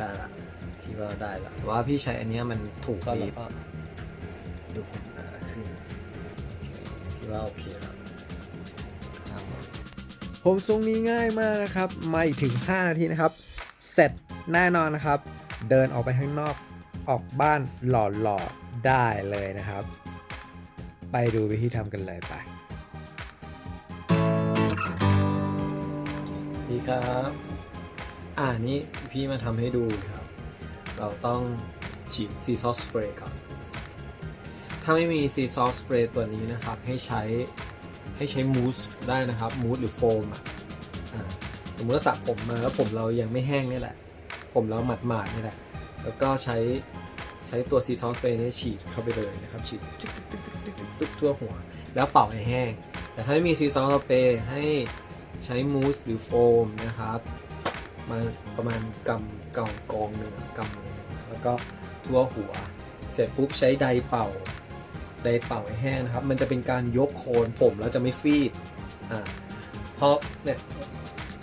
ได้ละพี่ว่าได้ละแต่ว่าพี่ใช้อันเนี้ยมันถูกก็ดีแล้วก็ดูผมหนาขึ้นโอเคพี่ว่าโอเคแล้วครับผมทรงนี้ง่ายมากนะครับ ไม่ถึง 5 นาทีนะครับ เสร็จแน่นอนนะครับ เดินออกไปข้างนอกออกบ้านหล่อๆได้เลยนะครับ ไปดูวิธีทำกันเลยไปพี่ครับ อ่านี่พี่มาทำให้ดูครับ เราต้องฉีดซีซอสสเปรย์ก่อน ถ้าไม่มีซีซอสสเปรย์ตัวนี้นะครับ ให้ใช้ให้ใช้มูสได้นะครับมูสหรือโฟมอะสมมติว่าสระผมมาแล้วผมเรายังไม่แห้งนี่แหละ ผมเราหมาดนี่แหละ แล้วก็ใช้ใช้ตัวซีซอสสเปรย์นี่ฉีดเข้าไปเลยนะครับฉีดตึ๊กตึ๊กตึ๊กตึ๊กตึ๊กตึ๊กทั่วหัว แล้วเป่าให้แห้ง แต่ถ้าไม่มีซีซอสสเปรย์ให้ใช้มูสหรือโฟมนะครับ มาประมาณกำกำกองหนึ่งกำหนึ่งแล้วก็ทั่วหัว เสร็จปุ๊บใช้ไดเป่าไดเป่าให้แห้งนะครับ มันจะเป็นการยกโคนผมแล้วจะไม่ฟีดอ่าเพราะเนี่ย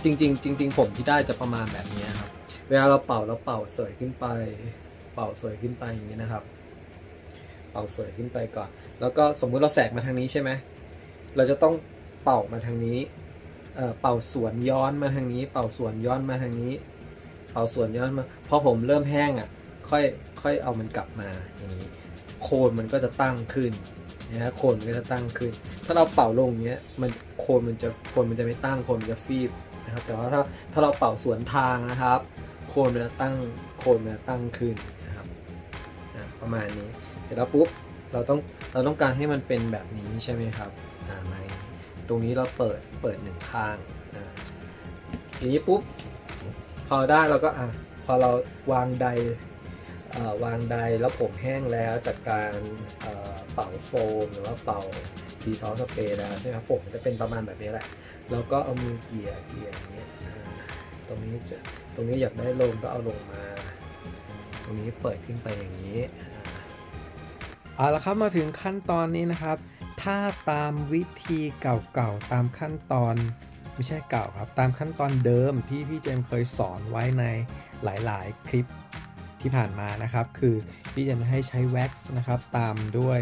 จริงๆจริงๆผมที่ได้จะประมาณแบบนี้ครับ เวลาเราเป่าเราเป่าเสยขึ้นไป เป่าเสยขึ้นไปอย่างนี้นะครับ เป่าเสยขึ้นไปก่อน แล้วก็สมมุติเราแสกมาทางนี้ใช่ไหมเราจะต้องเป่ามาทางนี้ เป่าสวนย้อนมาทางนี้ เป่าสวนย้อนมาทางนี้ เป่าสวนย้อนมาพอผมเริ่มแห้งอะค่อยค่อยเอามันกลับมาอย่างนี้ โคนมันก็จะตั้งขึ้นนะฮะโคนมันก็จะตั้งขึ้น ถ้าเราเป่าลงเนี้ยมันโคนมันจะโคนมันจะไม่ตั้งโคนมันจะฟีบนะครับ แต่ว่าถ้าถ้าเราเป่าสวนทางนะครับ โคนมันจะตั้งโคนมันจะตั้งขึ้นนะครับอะประมาณนี้เสร็จแล้วปุ๊บเราต้องเราต้องการให้มันเป็นแบบนี้ใช่ไหมครับอ่ามา ตรงนี้เราเปิดเปิดหนึ่งข้างอ่าทีนี้ปุ๊บพอได้เราก็อะพอเราวางไดเอ่อวางไดแล้วผมแห้งแล้วจากการเป่าโฟมหรือว่าเป่าซีซอสสเปรย์แล้วใช่ไหมครับผมจะเป็นประมาณแบบนี้แหละแล้วก็เอามือเกี่ยเกี่ยอย่างเงี้ยตรงนี้จะตรงนี้อยากได้ลงก็เอาลงมา ตรงนี้เปิดขึ้นไปอย่างนี้อ่าเอาละครับมาถึงขั้นตอนนี้นะครับ ถ้าตามวิธีเก่าๆ ตามขั้นตอนไม่ใช่เก่าครับ ตามขั้นตอนเดิมที่พี่เจมเคยสอนไว้ในหลายๆ คลิปที่ผ่านมานะครับ คือพี่เจมให้ใช้แว็กซ์นะครับ ตามด้วย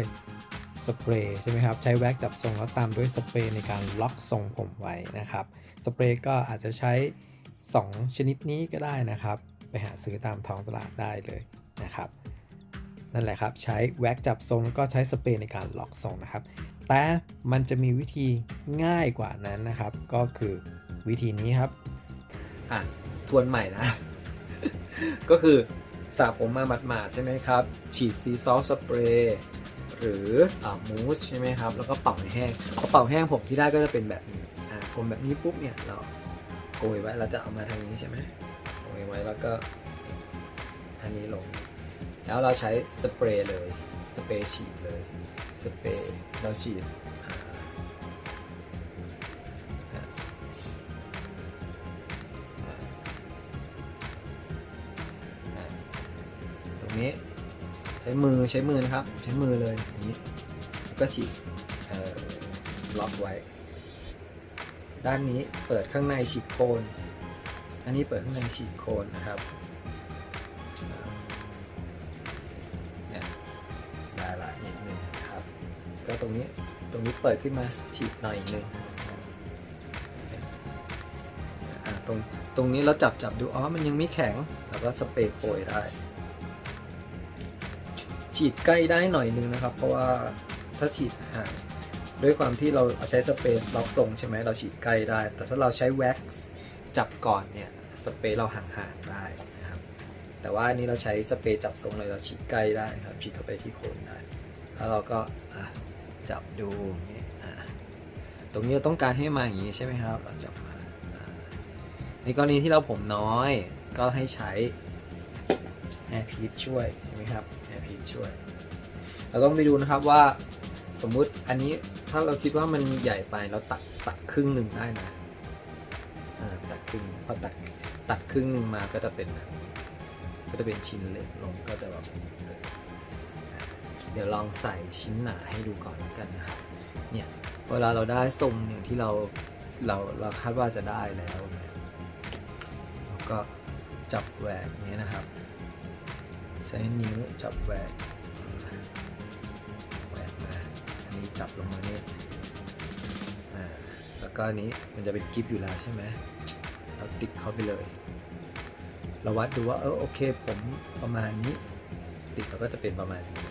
สเปรย์ใช่ไหมครับ ใช้แว็กซ์จับทรงแล้วตามด้วยสเปรย์ในการล็อกทรงผมไว้นะครับ สเปรย์ก็อาจจะใช้ 2 ชนิดนี้ก็ได้นะครับ ไปหาซื้อตามท้องตลาดได้เลยนะครับ นั่นแหละครับ ใช้แว็กจับทรงแล้วก็ใช้สเปรย์ในการล็อกทรงนะครับ แต่มันจะมีวิธีง่ายกว่านั้นนะครับ ก็คือวิธีนี้ครับอะทวนใหม่นะ ก็คือสระผมมาหมาดๆใช่ไหมครับ ฉีดซีซอสสเปรย์หรืออมูสใช่ไหมครับ แล้วก็เป่าให้แห้งพอเป่าแห้งผมที่ได้ก็จะเป็นแบบนี้อ่าผมแบบนี้ปุ๊บเนี่ยเราโกยไว้เราจะเอามาทางนี้ใช่ไหมโกยไว้แล้วก็อันนี้ลง แล้วเราใช้สเปรย์เลย สเปรย์ฉีดเลย สเปรย์เราฉีดตรงนี้ใช้มือใช้มือนะครับ ใช้มือเลยอย่างนี้ก็ฉีดล็อกไว้ ด้านนี้เปิดข้างในฉีดโคน อันนี้เปิดข้างในฉีดโคนนะครับ ก็ตรงนี้ตรงนี้เปิดขึ้นมาฉีดหน่อยนึงอ่าตรงตรงนี้เราจับจับดูอ๋อมันยังไม่แข็งแล้วก็สเปรย์โปรยได้ ฉีดใกล้ได้หน่อยนึงนะครับ เพราะว่าถ้าฉีดห่างด้วยความที่เราใช้สเปรย์ล็อกทรงใช่ไหมเราฉีดใกล้ได้ แต่ถ้าเราใช้แว็กซ์จับก่อนเนี่ยสเปรย์เราห่างๆได้นะครับ แต่ว่าอันนี้เราใช้สเปรย์จับทรงเลยเราฉีดใกล้ได้ครับฉีดเข้าไปที่โคนได้ แล้วเราก็ จับดูนี้อะตรงนี้เราต้องการให้มาอย่างนี้ใช่ไหมครับเราจับมาในกรณีที่เราผมน้อยก็ให้ใช้แอร์พีทช่วยใช่ไหมครับแอร์พีทช่วย เราต้องไปดูนะครับว่าสมมุติอันนี้ถ้าเราคิดว่ามันใหญ่ไปเราตัดตัดครึ่งหนึ่งได้นะตัดครึ่งพอตัดตัดครึ่งหนึ่งมาก็จะเป็นแบบก็จะเป็นชิ้นเล็กลงก็จะแบบ เดี๋ยวลองใส่ชิ้นหนาให้ดูก่อนแล้วกันนะครับเนี่ยเวลาเราได้ทรงอย่างที่เราเราเราคาดว่าจะได้แล้วเนี่ยเราก็จับแหวกอย่างเงี้ยนะครับ ใช้นิ้วจับแหวกแหวกมาอันนี้จับลงมานี่อ่าแล้วก็อันนี้มันจะเป็นกิฟอยู่แล้วใช่ไหมเราติดเข้าไปเลยเราวัดดูว่าเออโอเคผมประมาณนี้ ติดเราก็จะเป็นประมาณนี้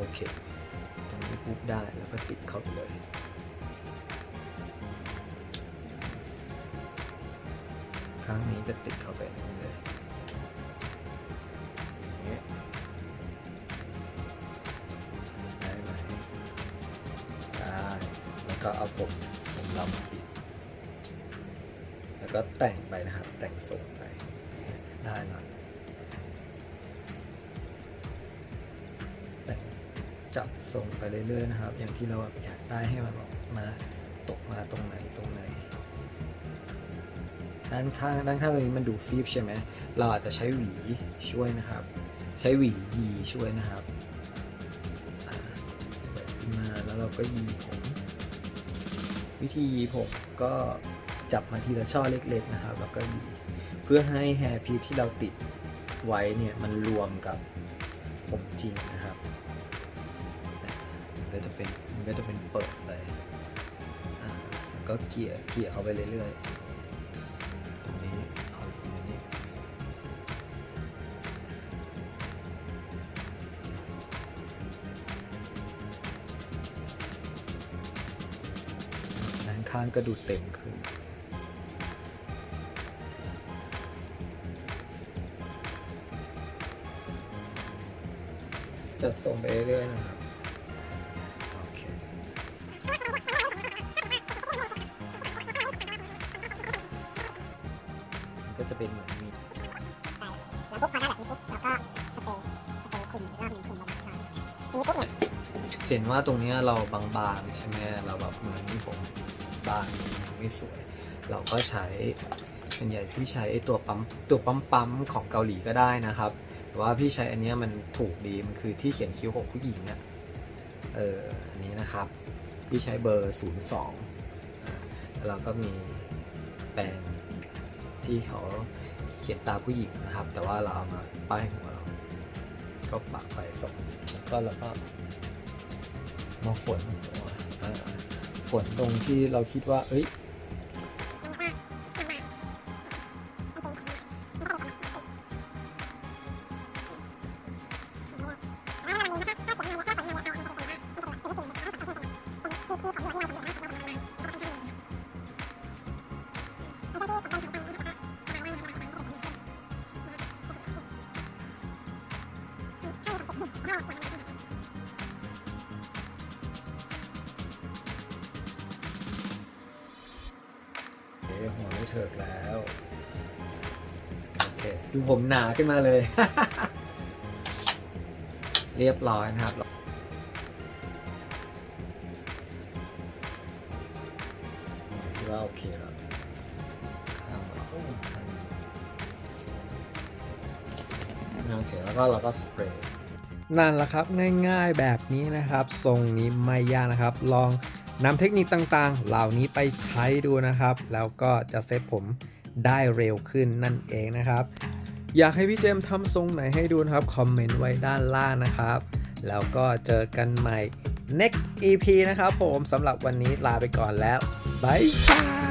โอเคตรงนี้ปุ๊บได้แล้วก็ติดเข้าไปเลยครั้งนี้จะติดเข้าไปเลยอย่างนี้ได้ไหมได้แล้วก็เอาผมผมเรามปิด แล้วก็แต่งไปนะครับ แต่งทรงไปได้แต่ง จับทรงไปเรื่อยๆนะครับ อย่างที่เราอยากได้ให้มันออกมาตกมาตรงไหนตรงไหนด้านข้างด้านข้างตรงนี้มันดูฟีบใช่ไหมเราอาจจะใช้หวีช่วยนะครับ ใช้หวียีช่วยนะครับเปิดขึ้นมาแล้วเราก็ยีผมวิธียีผมก็จับมาทีละช่อเล็กๆนะครับ แล้วก็ยีเพื่อให้แฮร์พีที่เราติดไว้เนี่ยมันรวมกับผมจริงนะครับ ก็จะเป็นมันก็จะเป็นเปิดไปอ่าแล้วก็เกี่ยเกี่ยเข้าไปเรื่อยๆตรงนี้เอาตรงนี้ด้านข้างก็ดูเต็มขึ้นจัดส่งไปเรื่อยๆนะครับ เป็นเหมือนมีแล้วปุ๊บพอได้แบบนี้ปุ๊บเราก็สเปรย์สเปรย์คุมรอบหนึ่งคุมประมาณนี้ปุ๊บเนี่ยเห็นว่าตรงเนี้ยเราบางๆใช่ไหมเราแบบเหมือนผมบางไม่สวย เราก็ใช้เป็นใหญ่พี่ใช้ไอตัวปั๊มตัวปั๊มปั๊มๆของเกาหลีก็ได้นะครับแต่ว่าพี่ใช้อันเนี้ยมันถูกดีมันคือที่เขียนคิ้วของผู้หญิงอะเอออันนี้นะครับพี่ใช้เบอร์ 02อ่าแล้วเราก็มีแปรง ที่เขาเขียนตาผู้หญิงนะครับ แต่ว่าเราเอามาป้ายหัวเราก็ปะไปสองแล้วก็เราก็มาฝนหัวอ่าฝนตรงที่เราคิดว่า เอ้ย เถิกแล้ว โอเค ดูผมหนาขึ้นมาเลย เรียบร้อยนะครับ ว่าโอเคแล้วโอเค แล้วก็เราก็สเปรย์นั่นแหละครับง่ายๆแบบนี้นะครับ ทรงนี้ไม่ยากนะครับ ลอง นำเทคนิคต่างๆ เหล่านี้ไปใช้ดูนะครับ แล้วก็จะเซฟผมได้เร็วขึ้นนั่นเองนะครับ อยากให้พี่เจมทำทรงไหนให้ดูนะครับ คอมเมนต์ไว้ด้านล่างนะครับ แล้วก็เจอกันใหม่ next EP นะครับผมสำหรับวันนี้ลาไปก่อนแล้วบายบาย